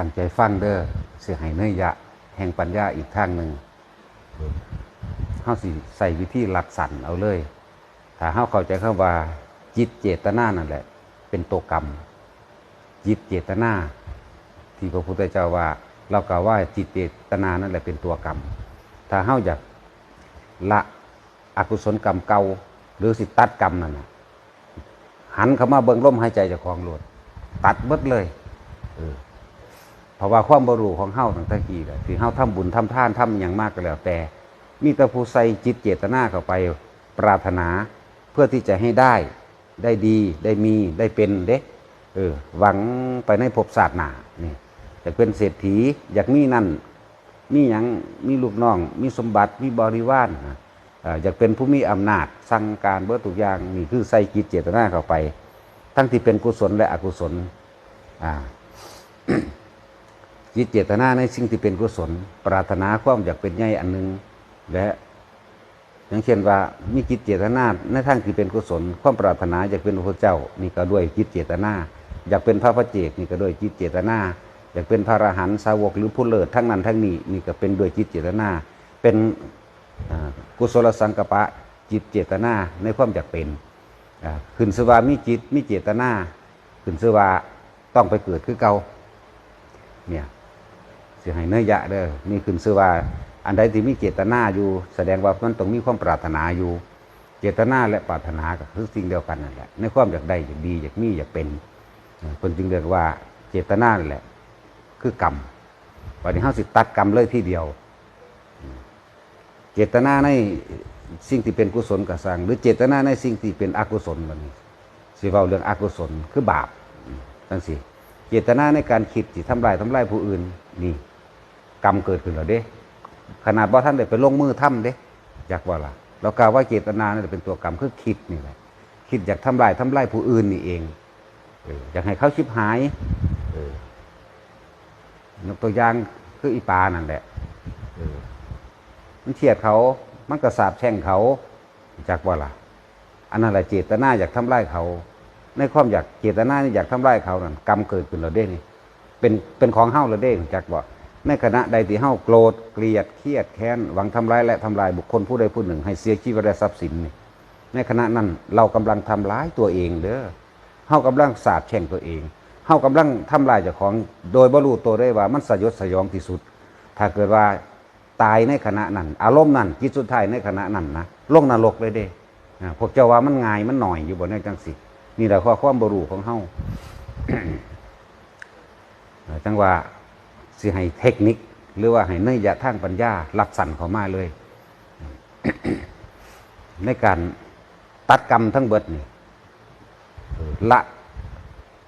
ตั้งใจฟังเด้อเสียหายเนยยะ แห่งปัญญาอีกทางหนึ่งเฮาสิใส่วิธีหลักสันเอาเลย ถ้าเฮาเข้าใจคำว่า จิตเจตนานั่นแหละ เป็นตัวกรรม จิตเจตนา ที่พระพุทธเจ้าว่า เรากล่าวว่าจิตเจตนานั่นแหละเป็นตัวกรรม ถ้าเฮาอยากละอกุศลกรรมเก่าหรือสิตัดกรรมนั่นหันเข้ามาเบิ่งลมหายใจจากของโลดตัดเบิดเลยเออ เพราะว่าความบรูของเฮาตั้งแต่กี้แหละที่เฮาทำบุญทำทานทำอย่างมากก็แล้วแต่ มีแต่ผู้ใส่จิตเจตนาเข้าไปปรารถนาเพื่อที่จะให้ได้ได้ดีได้มีได้เป็นเด้เออหวังไปในภพศาสตร์หนานี่อยากเป็นเศรษฐีอยากมีนั่นมีหยังมีลูกน้อง มีสมบัติมีบริวารอ่ออยากเป็นผู้มีอำนาจสั่งการเบิดทุกอย่างนี่คือใส่จิตเจตนาเข้าไป ทั้งที่เป็นกุศลและอกุศลอ่า จิตเจตนาในสิ่งที่เป็นกุศล ปรารถนาความอยากเป็นใหญ่อันหนึงและอย่างเช่นว่ามีจิตเจตนาในทางที่เป็นกุศล ความปรารถนาอยากเป็นพระเจ้านี่ก็ด้วยจิตเจตนา อยากเป็นพระพระเจกนี่ก็ด้วยจิตเจตนา อยากเป็นพระอรหันต์สาวกหรือผู้เลิศทั้งนั้นทั้งนี้นี่ก็เป็นด้วยจิตเจตนา เป็นกุศลสังกปะจิตเจตนาในความอยากเป็นขึ้นสวามีจิตมีเจตนาขึ้นสวาต้องไปเกิดคือเก่าเนี่ย สิให้เนื้อยะเด้อนี่ขึ้นสว่า อันใดที่มีเจตนาอยู่ แสดงว่ามันต้องมีความปรารถนาอยู่ เจตนาและปรารถนาก็คือสิ่งเดียวกันนั่นแหละในความอยากได้อยากดีอยากมีอยากเป็นคนจึงเรียกว่าเจตนานั่นแหละ คือกรรมวันนี้เฮาสิตัดกรรมเลยที่เดียว เจตนาในสิ่งที่เป็นกุศลกสร้างหรือเจตนาในสิ่งที่เป็นอกุศลมันสิเว้าเรื่องอกุศลคือบาปจังสิเจตนาในการคิดที่ทำลายทำลายผู้อื่นนี่ กรรมเกิดขึ้นแล้วเด้ ขนาดว่าท่านได้ไปลงมือทำเด้อยากว่าล่ะเรากล่าวว่าเจตนานี่เป็นตัวกรรมคือคิดนี่แหละคิดอยากทำลายทำลายผู้อื่นนี่เองอยากให้เขาชิบหายยกตัวอย่างคืออีปานั่นแหละมันเทียดเขา มันกระสาบแช่งเขาจากว่าล่ะอันนั้นแหละเจตนาอยากทำร้ายเขา ในความอยากเจตนาอยากทำร้ายเขานั่นกรรมเกิดขึ้นเราได้นี่เป็นเป็นของเฮ้าเราได้จากว่า ในขณะใดที่เฮ้าโกรธเกลียดเครียดแค้นหวังทำร้ายและทำลายบุคคลผู้ใดผู้หนึ่ง ให้เสียชีวิตและทรัพย์สิน ในขณะนั้นเรากำลังทำร้ายตัวเองเด้อเฮากำลังสาบแช่งตัวเองเฮากำลังทำลายเจ้าของ โดยบรู้ตัวได้ว่ามันสยดสยองที่สุด ถ้าเกิดว่าตายในขณะนั้น อารมณ์นั้นจิตสุดท้ายในขณะนั้นนะลงนรกเลยเด้อพวกเจ้าว่ามันง่ายมันหน่อยอยู่บนในจังสินี่แหละข้อความบรู้ของเฮาจังว่า สิให้เทคนิค หรือว่าให้เนยยะทางปัญญารับสั่นเขามาเลย ในการตัดกรรมทั้งเบิดนี่ละ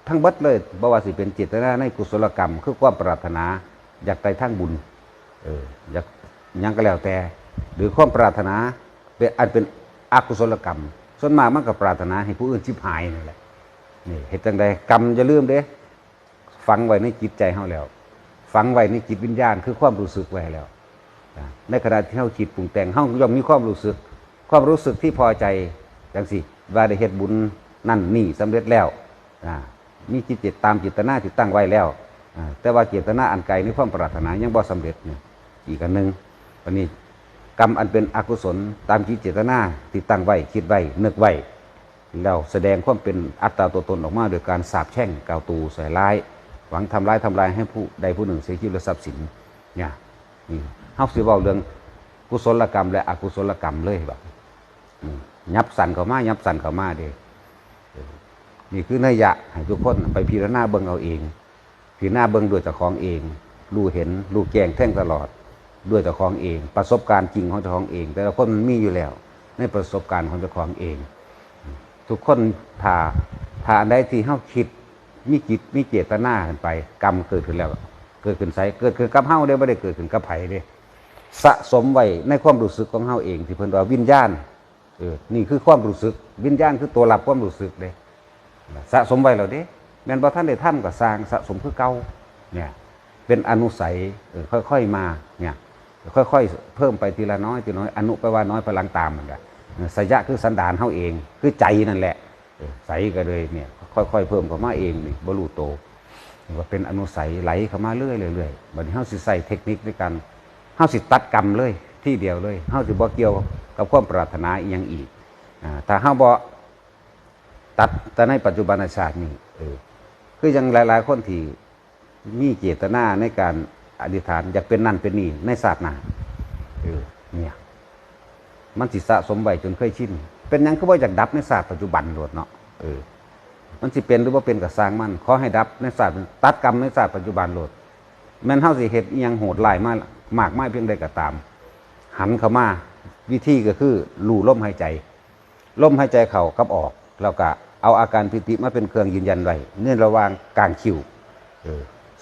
ทั้งเบิดเลยบ่ว่าสิเป็นเจตนาในกุศลกรรม คือความปรารถนา อยากไปทั้งบุญเอออยากยังก็แล้วแต่ หรือความปรารถนาเป็นอันเป็นอกุศลกรรม ส่วนมากมันก็ปรารถนาให้ผู้อื่นชิบหายนี่แหละนี่เหตุจังใดกรรมจะลืมเด้ฝังไว้ในจิตใจเฮาแล้ว ฝังไว้ในจิตวิญญาณคือความรู้สึกไว้แล้ว ในขณะที่เฮาคิดปรุงแต่งเฮาย่อมมีความรู้สึก ความรู้สึกที่พอใจจังสิว่าได้เฮ็ดบุญนั่นนี่สำเร็จแล้วมีจิตเจตตามจิตนาที่ตั้งไว้แล้วแต่ว่าเจตนาอันไกลในความปรารถนายังบ่สำเร็จเนี่ยอีกอันหนึ่งวันนี้กรรมอันเป็นอกุศลตามจิตเจตนาที่ตั้งไว้คิดไว้นึกไว้แล้วแสดงความเป็นอัตตาตัวตนออกมาโดยการสาบแช่งกล่าวตูใส่ร้าย หวังทำร้ายทำลายให้ผู้ใดผู้หนึ่งเสียชีวิตและทรัพย์สินเนี่ยนี่เฮาสิเว้าเรื่องกุศลกรรม และอกุศลกรรมเลยแบบยับสันเข้ามายับสันเข้ามาเด้นี่คือนัยยะให้ทุกคนไปพิจารณาเบิ่งเอาเองพิจารณาเบิ่งด้วยเจ้าของเองรู้เห็นรู้แจ้งแท่งตลอดด้วยเจ้าของเอง ประสบการณ์จริงของเจ้าของเอง แต่ละคนมันมีอยู่แล้ว ในประสบการณ์ของเจ้าของเอง ทุกคนถ้าถ้าอันใดที่เฮาคิด มีจิตมีเจตนาขึ้นไป กรรมเกิดขึ้นแล้ว เกิดขึ้นไสเกิดขึ้นกับเฮาเด้บ่ได้เกิดขึ้นกับไผเด้สะสมไว้ในความรู้สึกของเฮาเองที่เพิ่นว่าวิญญาณเออนี่คือความรู้สึก วิญญาณคือตัวรับความรู้สึกเด้สะสมไว้แล้วเด้แม่นบ่ท่านได้ทำก็สร้างสะสมคือเก่าเนี่ยเป็นอนุสัยเออค่อย ๆมาเนี่ยค่อย ๆ เพิ่มไปทีละน้อยทีละน้อยอนุแปว่าน้อยพลังตามมันก็สยะคือสันดานเฮาเอง คือใจนั่นแหละใสก็เลยเนี่ย ค่อยๆเพิ่มเข้ามาเองนี่บรูโตว่าเป็นอนุสัยไหลเข้ามาเรื่อยๆเรื่อยๆบัดนี้เฮาสิใส่เทคนิคในการเฮาสิตัดกรรมเลยที่เดียวเลยเฮาสิบ่เกี่ยวกับความปรารถนาอีหยังอีกอ่าถ้าเฮาบ่ตัดแต่ในปัจจุบันชาตินี้เออคือยังหลาย ๆ คนที่มีเจตนาในการอธิษฐานอยากเป็นนั่นเป็นนี่ในศาสตร์หนาเออเนี่ยมันสิสะสมไว้จนเคยชินเป็นยังก็บ่อยากดับในศาสตร์ปัจจุบันโลดเนาะเออ มันสิเป็นหรือว่าเป็นกับสร้างมันขอให้ดับในศาสตร์ตัดกรรมในศาสตร์ปัจจุบันโลดแม่นเฮาสิเฮ็ดอิหยังโหดหลายมากมากไมายเพียงใดก็ตาม หันเข้ามาวิธีก็คือลู่ลมหายใจลมหายใจเข้ากับออก แล้วก็เอาอาการปิติมาเป็นเครื่องยืนยันไว้เนื่องระวางกลางคิว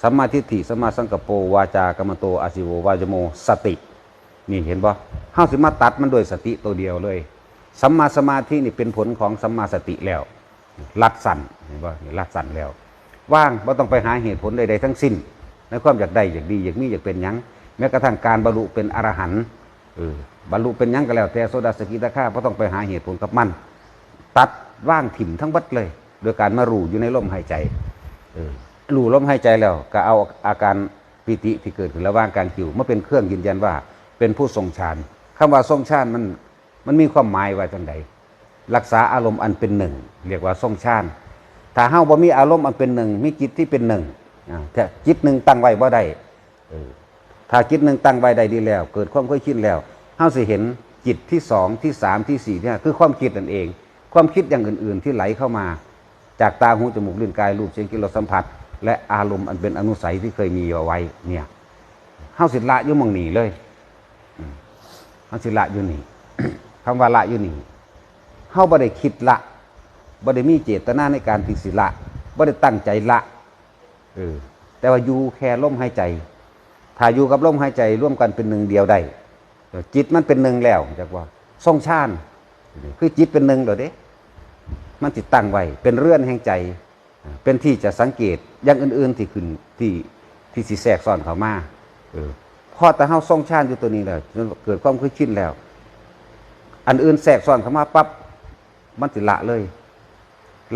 สัมมาทิฏฐิสัมมาสังกปโปวาจากรรมโตอาชิโววาจโมสติ นี่เห็นบ่เฮาสิมาตัดมันโดยสติตัวเดียวเลยสัมมาสมาธินี่เป็นผลของสัมมาสติแล้ว ลัดสั่นเห็นบ่นี่ลัดสั่นแล้ว ว่างบ่ต้องไปหาเหตุผลใดๆทั้งสิ้นในความอยากได้อยากดีอยากมีอยากเป็นยังแม้กระทั่งการบรรลุเป็นอรหันต์บรรลุเป็นยังก็แล้ว แต่โซดาสกิตาข้าบ่ต้องไปหาเหตุผลกับมัน ตัดว่างถิ่มทั้งบัดเลย โดยการมารู้อยู่ในลมหายใจรู้ลมหายใจแล้ว ก็เอาอาการปิติที่เกิดขึ้นระหว่างกลางคิวมาเป็นเครื่องยืนยันว่า เป็นผู้ทรงฌานคำว่าทรงฌานมันมันมีความหมายว่าจังใด รักษาอารมณ์อันเป็นหนึ่ง เรียกว่าทรงฌานถ้าเฮาบ่มีอารมณ์อันเป็นหนึ่งมีจิตที่เป็นหนึ่งแต่จิตหนึ่งตั้งไว้บ่ได้ถ้าจิตหนึ่งตั้งไว้ได้ดีแล้ว เกิดความเคยชินแล้วเฮาสิเห็นจิตที่สองที่สามที่สี่เนี่ยคือความคิดนั่นเอง ความคิดอย่างอื่น ๆ ที่ไหลเข้ามา จากตาหูจมูกลิ้นกายรูปเสียงกลิ่นรสสัมผัส และอารมณ์อันเป็นอนุสัยที่เคยมีเอาไว้เนี่ยเฮาสิละอยู่มองหนีเลยเฮาสิละอยู่นี่คำว่าละอยู่นี่ เฮาบ่ได้คิดละบ่ได้มีเจตนาในการที่สิละบ่ได้ตั้งใจละเออแต่ว่าอยู่แค่ลมหายใจ ถ้าอยู่กับลมหายใจร่วมกันเป็นหนึ่งเดียวได้จิตมันเป็นหนึ่งแล้วจักว่าทรงชาญคือจิตเป็นหนึ่งเดี๋ยวเด้ มันติดตั้งไว้ เป็นเรื่อนแห่งใจ เป็นที่จะสังเกตอย่างอื่น ๆที่ขึ้นที่ที่สิแทรกซ้อนเข้ามาเออพอแต่เฮาทรงชาญอยู่ตัวนี้แล้วจนเกิดความคุ้นชินแล้ว อันอื่นแทรกซ้อนเข้ามาปั๊บ มันติละเลย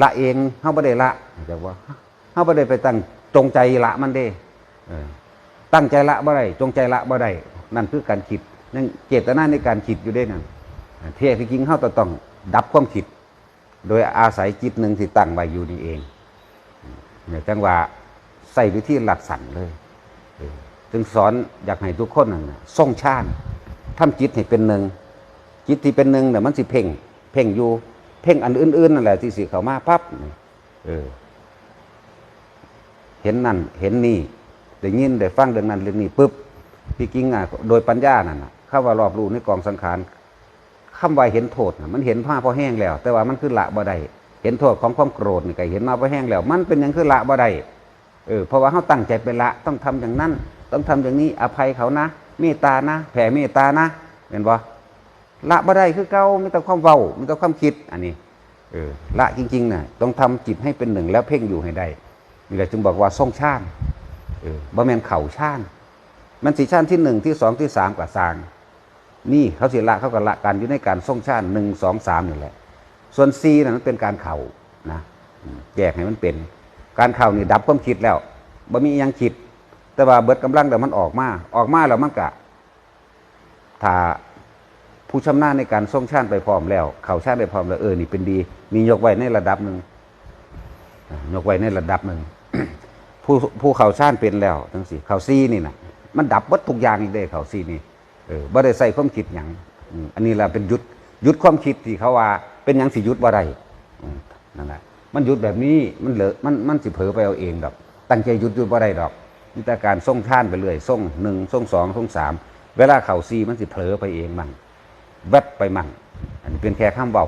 ละเองเฮาบ่ได้ละแต่ว่าเฮาบ่ได้ไปตั้งจงใจละมันเด้ตั้งใจละบ่ได้จงใจละบ่ได้นั่นคือการคิดนั่นเจตนาในการคิดอยู่ได้นั่นเที่ที่จริงเฮาต้องดับความคิด โดยอาศัยจิตหนึ่งที่ตั้งไว้อยู่นี่เองเนี่ยจังว่าใส่วิธีหลักสั่นเลยจึงสอนอยากให้ทุกคนนั่นน่งชาติทำจิตให้เป็นหนึ่งจิตที่เป็นหนึ่งเนี่ยมันสิเพ่ง เพ่งอยู่ เพ่งอันอื่นๆนั่นแหละที่สิเข้ามาปั๊บเออ เห็นนั่น เห็นนี่ได้ยินได้ฟังเรื่องนั้นเรื่องนี้ปุ๊บพี่กิ้งอะโดยปัญญานั่นน่ะเข้าว่ารอบรู้ในกองสังขารคำว่าเห็นโทษนะมันเห็นผ้าพอแห้งแล้ว แต่ว่ามันคือละบ่ได้เห็นโทษของความโกรธนี่ก็เห็นมาพอแห้งแล้ว มันเป็นหยังคือละบ่ได้เออเพราะว่าเขาตั้งใจเป็นละต้องทำอย่างนั้น ต้องทำอย่างนี้อภัยเขานะเมตตานะ แผ่เมตตานะเห็นบ่ ละบ่ได้คือเก่ามีแต่ความเว้ามีแต่ความคิด อันนี้ เออ ละจริงๆน่ะต้องทำจิตให้เป็นหนึ่งแล้วเพ่งอยู่ให้ได้นี่แหละจึงบอกว่าทรงชาติเออบ่แมนเข่าชาติมันสีชาติที่หนึ่งที่สองที่สามกับสาง นี่เขาเสียละเขาก็ละกันอยู่ในการทรงชาติหนึ่งสองสามนี่แหละ ส่วนซีนั่นมันเป็นการเข่านะแยกให้มันเป็น การเข่านี่ดับความคิดแล้วบ่มียังคิด แต่ว่าเบิดกำลังแต่มันออกมา ออกมาแล้วมันกะถ้า ผู้ชำนาญในการทรงชาติไปพร้อมแล้ว เข่าชาติไปพร้อมแล้วเออนี่เป็นดี มียกไว้ในระดับหนึ่งยกไว้ในระดับหนึ่งผู้ผู้เข่าชาติเป็นแล้วทั้งสี่เข่าซีนี่นะมันดับวัตทุกอย่างอีกเด้เข่าซีนี่เออบ่ได้ใส่ความคิดหยังอันนี้แหละเป็นยุดยุดความคิดที่เขาว่า เป็นหยังสิยุดบ่ได้อืมนั่นแหละมันยุดแบบนี้มันเหลอะมันมันสิเผลอไปเอาเองดอก ตั้งใจยุดยุดบ่ได้ดอกมีแต่การส่งท่านไปเรื่อยส่งหนึ่งส่งสองส่งสามเวลาเข่าซีมันสิเผลอไปเองมั่ง แวบไปมั่ง อันนี้เป็นแค่ข้ามเบา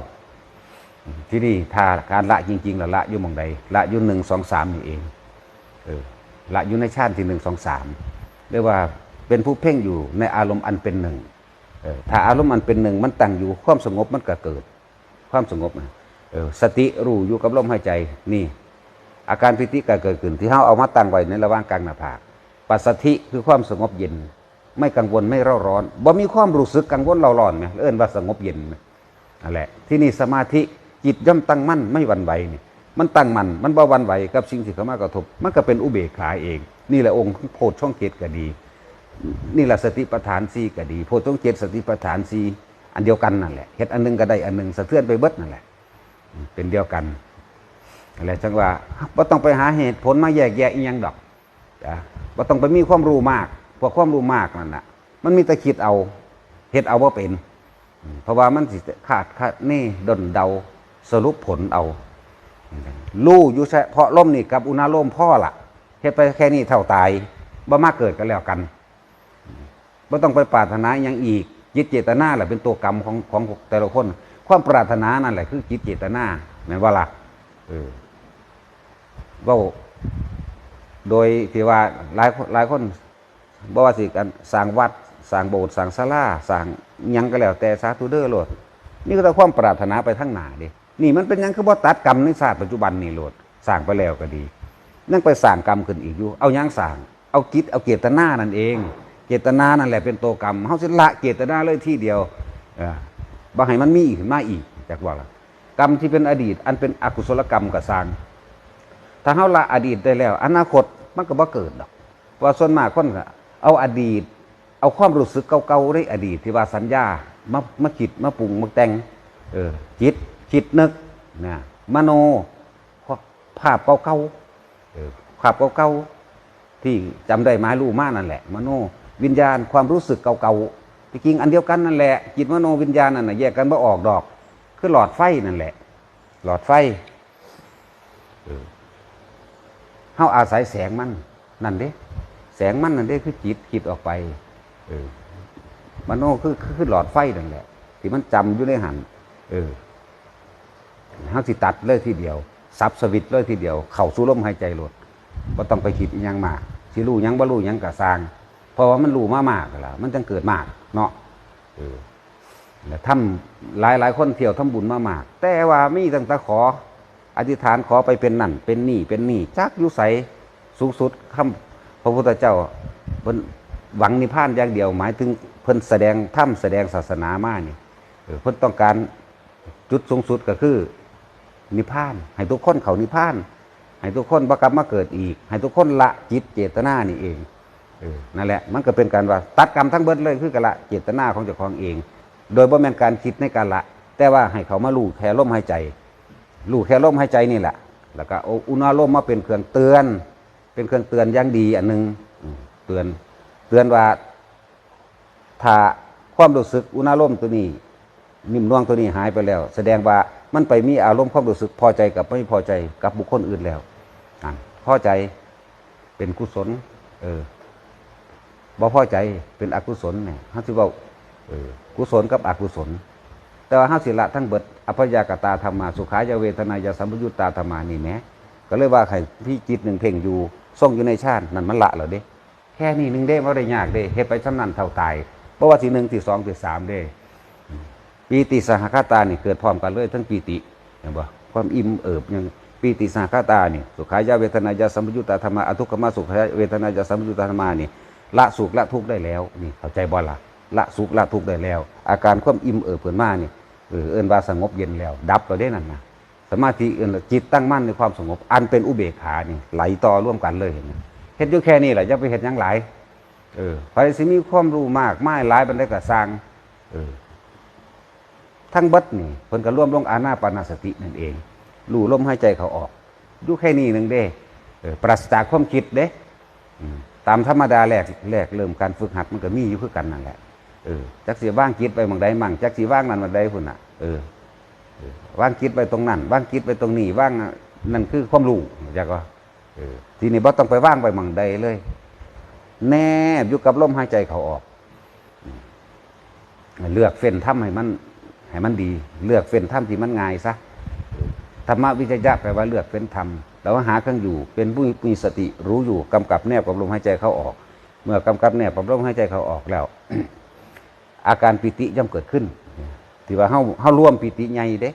ที่นี่ถ้าการละจริงๆล้วละอยู่มองใด ละอยู่หนึ่งสองสามนี่เองเออละอยู่ในชาติที่หนึ่งสองสามเรียกว่าเป็นผู้เพ่งอยู่ในอารมณ์อันเป็นหนึ่งเออถ้าอารมณ์อันเป็นหนึ่งมันตั้งอยู่ความสงบมันก็เกิด ความสงบนะเออสติรู้อยู่กับลมหายใจนี่ อาการปิติก็เกิดขึ้นที่เขาเอามาตั้งไว้ในระหว่างกลางหน้าผากปัสสธิคือความสงบเย็น ไม่กังวลไม่เร่าร้อนบ่มีความรู้สึกกังวลเร่าร้อนไหมเอิ้นว่าสงบเย็นไหมนั่นแหละที่นี่สมาธิจิตย่อมตั้งมั่นไม่วันไหวนี่มันตั้งมันมันบ่วันไหวกับสิ่งที่เข้ามากระทบ มันก็เป็นอุเบกขาเอง นี่แหละองค์โพชช่องเกตก็ดี นี่แหละสติปัฏฐานสีก็ดี โพชช่องเกตสติปัฏฐานสีอันเดียวกันนั่นแหละเฮ็ดอันหนึงก็ได้อันหนึงสะเทือนไปเบิดนั่นแหละ เป็นเดียวกันอะไรจังว่าบ่ต้องไปหาเหตุผลมาแยกแยะอีหยังดอกจ้ะบ่ต้องไปมีความรู้มาก พราะความรู้มากนั่นน่ะมันมีแต่คิดเอาเฮ็ดเอาบ่เป็น เพราะว่ามันสิขาดขาดนี่ดนเดาสรุปผลเอาลู่อยู่เฉพาะล่มนี่กับอุณาโลมพ่อละ่ะเฮ็ดไปแค่นี้เท่าตายบ่มาเกิดกันแล้วกันบ่ต้องไปปรารถนาอย่างอีกจิตเจตนาแหละเป็นตัวกรรมของของแต่ละคน ความปรารถนานั่นแหละคือจิตเจตนาแม่นว่าล่ะเออว่าโดยที่ว่าหลายหลายคน บ่ว่าสิกันสร้างวัดสร้างโบสถ์สร้างศาลาสร้างยังก็แล้วแต่สาธุเด้อโลดนี่ก็แต่ความปรารถนาไปทั้งหนาเดินี่มันเป็นยังคือบ่ตัดกรรมในศาสตร์ปัจจุบันนี่โลดสร้างไปแล้วก็ดีนั่งไปสร้างกรรมขึ้นอีกอยู่ เอายังสร้าง เอากิจเอาเจตนานั่นเอง เจตนานั่นแหละเป็นตัวกรรมเฮาสิละเจตนาเลยที่เดียวเออบ่ให้มันมีอีกมาอีกจากว่าล่ะกรรมที่เป็นอดีต อันเป็นอกุศลกรรมก็สร้าง ถ้าเฮาละอดีตได้แล้ว อนาคตมันก็บ่เกิดดอกเพราส่วนมากคนก็ เอาอดีต เอาความรู้สึกเก่าๆในอดีต ที่ว่าสัญญามามาคิดมาปรุงมาแต่งเออจิตคิดนึกนะมโนภาพเก่าๆภาพเก่าๆที่จำได้มารู้มานั่นแหละ มโนวิญญาณความรู้สึกเก่าๆที่จริงอันเดียวกันนั่นแหละจิตมโนวิญญาณนั่นน่ะแยกกันบ่ออกดอก คือหลอดไฟนั่นแหละ หลอดไฟเฮาอาศัยแสงมันนั่นเด้ งมันนั่นเด้คือจิตคิดออกไป เออมโนคือคือหลอดไฟนั่นแหละ ที่มันจำอยู่ในหันเออเฮาสิตัดเลยทีเดียวซับสวิตเลยทีเดียว เข้าสู่ลมหายใจโลดบ่ต้องไปคิดยังมากสิรู้ยังบ่รู้ยังก็สร้าง เพราะว่ามันรู้มากมากแล้วมันจังเกิดมากเนาะเออแล้วทำหลายหลายคนเที่ยวทำบุญมามาก แต่ว่ามีตั้งแต่ขอ อธิษฐานขอไปเป็นนั่น เป็นนี่เป็นนี่จักยุใสสูงสุดคำ พระพุทธเจ้าเพิ่นหวังนิพพานอย่างเดียว หมายถึงเพิ่นแสดงถ้ำแสดงศาสนามานี่เพิ่นต้องการจุดสูงสุดก็คือนิพพาน ให้ทุกคนเขานิพพาน ให้ทุกคนประกลับมาเกิดอีก ให้ทุกคนละจิตเจตนานี่เองนั่นแหละ มันก็เป็นการว่าตัดกรรมทั้งเบิดเลยคือกะละเจตนาของเจ้าของเอง โดยบ่แม่นการคิดในการละ แต่ว่าให้เขามาลู่แค่ลมหายใจรู้แค่ลมหายใจนี่แหละ แล้วก็อุณาลมมาเป็นเครื่องเตือน เป็นเครื่องเตือนอย่างดีอันหนึงเตือน เตือนว่าถ้าความรู้สึกอุณาลมตัวนี้ นิ่มน่วงตัวนี้หายไปแล้ว แสดงว่ามันไปมีอารมณ์ความรู้สึกพอใจกับไม่พอใจกับบุคคลอื่นแล้วพอใจเป็นกุศล เออบ่พอใจเป็นอกุศลเนี่ยเขาถือว่าเออกุศลกับอกุศล แต่ว่าห้าศิละทั้งเบิดอภยากตาธรรมาสุขายาเวทนายาสัมปยุตตาธรรมานี่แหมก็เลยว่าใครพี่จิตหนึ่งเพ่งอยู่ ทรงอยู่ในชาตินั่นมันละเหรอเด้ แค่นี้หนึ่งเด้ไม่ได้ยากเด้เฮ็ดไปสำนันเท่าตายเพราะว่าทีหนึ่งทีสองทีสามเด้ปีติสหคตานี่เกิดพร้อมกันเลยทั้งปีติเห็นบ่ความอิ่มเอิบยังปีติสหคตานี่สุขายาเวทนายาสัมปยุตตาธรรมาอทุกขมาสุขายาเวทนายาสัมปยุตตาธรรมานี่ละสุขละทุกข์ได้แล้วนี่เข้าใจบ่ล่ะละสุขละทุกข์ได้แล้ว อาการความอิ่มเอิบเพิ่นมานี่เออเอินว่าสงบเย็นแล้ว ดับเราได้นั่นนะ สมาธิเอินจิตตั้งมั่นในความสงบ อันเป็นอุเบกขานี่ไหลต่อร่วมกันเลยเห็นไหมเฮ็ดอยู่แค่นี้แหละจะไปเฮ็ดยังหลายเออใครสิมีความรู้มากไม่หลายบันไดกระสร้างเออทั้งบัดนี่เพิ่นก็ร่วมลงอานาปานาสตินั่นเองรู้ลมหายใจเขาออกอยู่แค่นี้หนึ่งเด้เออปราศจากความคิดเด้ตามธรรมดาแรกแรกเริ่มการฝึกหัดมันก็มีอยู่คือกันนั่นแหละเออจักสีว่างคิดไปบางใดมั่งจักสีว่างนั่นบางใดพุ่นอะเออ ว่างคิดไปตรงนั้นว่างคิดไปตรงนี้ว่างนั่นคือความรู้จักว่าทีนี้บ่ต้องไปว่างไปบางใดเลย แนบอยู่กับลมหายใจเขาออก เลือกเฟ้นถ้ำให้มันให้มันดี เลือกเฟ้นถ้ำที่มันง่ายซะธรรมวิจยะแปลว่าเลือกเฟ้นธรรมแต่ว่าหาเครื่องอยู่ เป็นผู้มีสติรู้อยู่กำกับแนบกับลมหายใจเขาออก เมื่อกำกับแนบกับลมหายใจเขาออกแล้ว อาการปิติย่อมเกิดขึ้น ที่ว่าเฮาเฮาร่วมปิติใหญ่เด้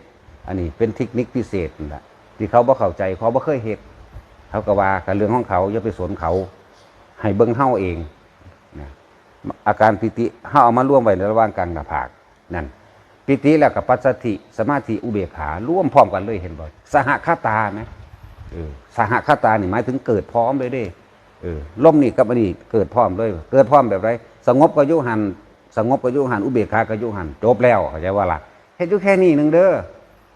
อันนี้เป็นเทคนิคพิเศษนั่นล่ะที่เขาบ่เข้าใจเขาบ่เคยเฮ็ดเขาก็ว่ากับเรื่องของเขาอย่าไปสนเขาให้เบิ่งเฮาเองนะอาการปิติเฮาเอามาร่วมไว้ในระหว่างกลางหน้าผากนั่นปิติแล้วกับปัสสติสมาธิอุเบกขาร่วมพร้อมกันเลยเห็นบ่สหคตาไหมเออสหคตานี่หมายถึงเกิดพร้อมเลยเด้เออลมนี่กับอันนี้เกิดพร้อมเลย เกิดพร้อมแบบไรสงบก็ยุหัน สงบก็อยุหันอุเบกขาก็อยุหันจบแล้วเข้าใจว่าล่ะเฮ็ดอยู่แค่นี้หนึ่งเด้อ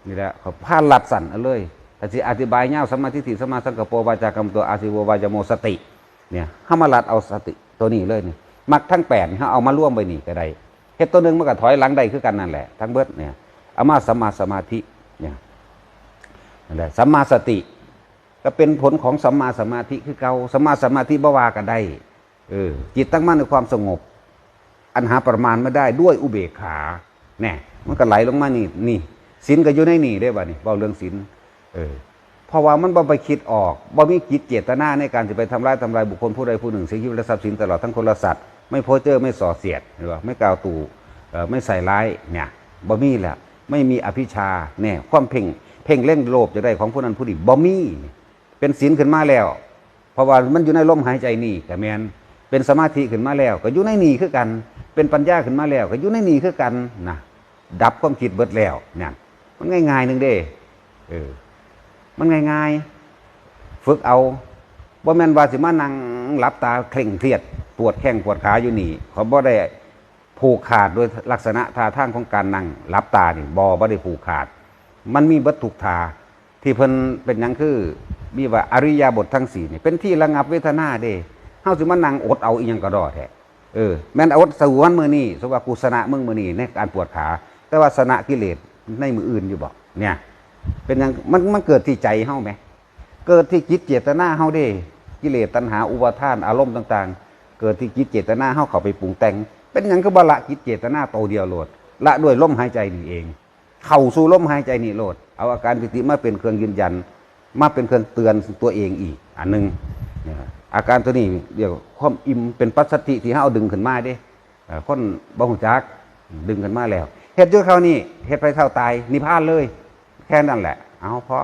นี่แหละเขาพาลัดสั่นเลยแต่สิอธิบายเงาสมาธิฏฐิสมมาสังกปปวาจากรรมตัวอาศิววายโมสติ เนี่ยห้ามาลัดเอาสติตัวนี้เลยนี่มักทั้งแปดเขาเอามาร่วมไปนี่ก็ได้เฮ็ดตัวหนึ่งมันก็ถอยหลังได้คือกันนั่นแหละ ทั้งเบิดเนี่ยเอามาสัมมาสมาธิเนี่ยนั่นแหละสัมมาสติ ก็เป็นผลของสัมมาสมาธิคือเก่าสัมมาสมาธิบวาก็ได้เออจิตตั้งมั่นในความสงบ อันหาประมาณไม่ได้ด้วยอุเบกขาแน่มันก็ไหลลงมานี่นี่ศีลก็อยู่ในนี่ได้บ่นี่เบาเรื่องศีลเออเพราะว่ามันบ่ไปคิดออกบ่มีจิตเจตนาในการจะไปทำร้ายทำลายบุคคลผู้ใดผู้หนึ่งสิ่งที่ป็นทรัพย์สินตลอดทั้งคนละสัตว์ไม่โพเจอร์ไม่ส่อเสียดหรือว่าไม่กล่าวตู่เออไม่ใส่ร้ายเนี่ยบ่มีแหละไม่มีอภิชาเนี่ยความเพ่งเพ่งเล่งโลภจะได้ของผู้นั้นผู้นี้บ่มีเป็นศีลขึ้นมาแล้ว เพราะว่ามันอยู่ในลมหายใจนี่ก็แมน เป็นสมาธิขึ้นมาแล้ว ก็อยู่ในนี่คือกัน เป็นปัญญาขึ้นมาแล้ว ก็อยู่ในนี่คือกันนะดับความคิดเบิดแล้วเนี่ยมันง่ายๆหนึ่งเด้เออมันง่ายๆ ฝึกเอาบ่แม่นว่าสิมานั่งหลับตาเคร่งเครียด ปวดแข้งปวดขาอยู่นี่เขาบ่ได้ผูกขาดโดยลักษณะท่าทางของการนั่งหลับตานี่บ่บ่ได้ผูกขาด มันมีวัตถุกทาที่เพิ่นเป็นยังคือมีว่าอริยาบททั้งสี่นี่เป็นที่ระงับเวทนาเด้ เฮาสิมานั่งอดเอาอีหยังก็ดอแท้เออแม่นอดสวนมือนี้สว่ากูสนะมึงมือนี้ในการปวดขา แต่ว่าสนะกิเลสในมืออื่นอยู่บ่เนี่ย เป็นหยังมันมันเกิดที่ใจเฮาไหมเกิดที่จิตเจตนาเฮาเด้กิเลสตัณหาอุปาทานอารมณ์ต่าง ๆ เกิดที่จิตเจตนาเฮาเข้าไปปรุงแต่ง เป็นหยังก็บ่ละจิตเจตนาโตเดียวโลดละด้วยลมหายใจนี่เอง เข้าสู่ลมหายใจนี่โลด เอาอาการปิติมาเป็นเครื่องยืนยัน มาเป็นเครื่องเตือนตัวเองอีก อันหนึงเนี่ย อาการตัวนี้เรียกว่าความอิ่มเป็นปัสสติที่เฮาเอาดึงขึ้นมาเด้เอ่อคนบ่หูจักดึงขึ้นมาแล้วเฮ็ดอยู่ครานี่เฮ็ดไปเท่าตายนิพพานเลย แค่นั้นแหละ เอาพอ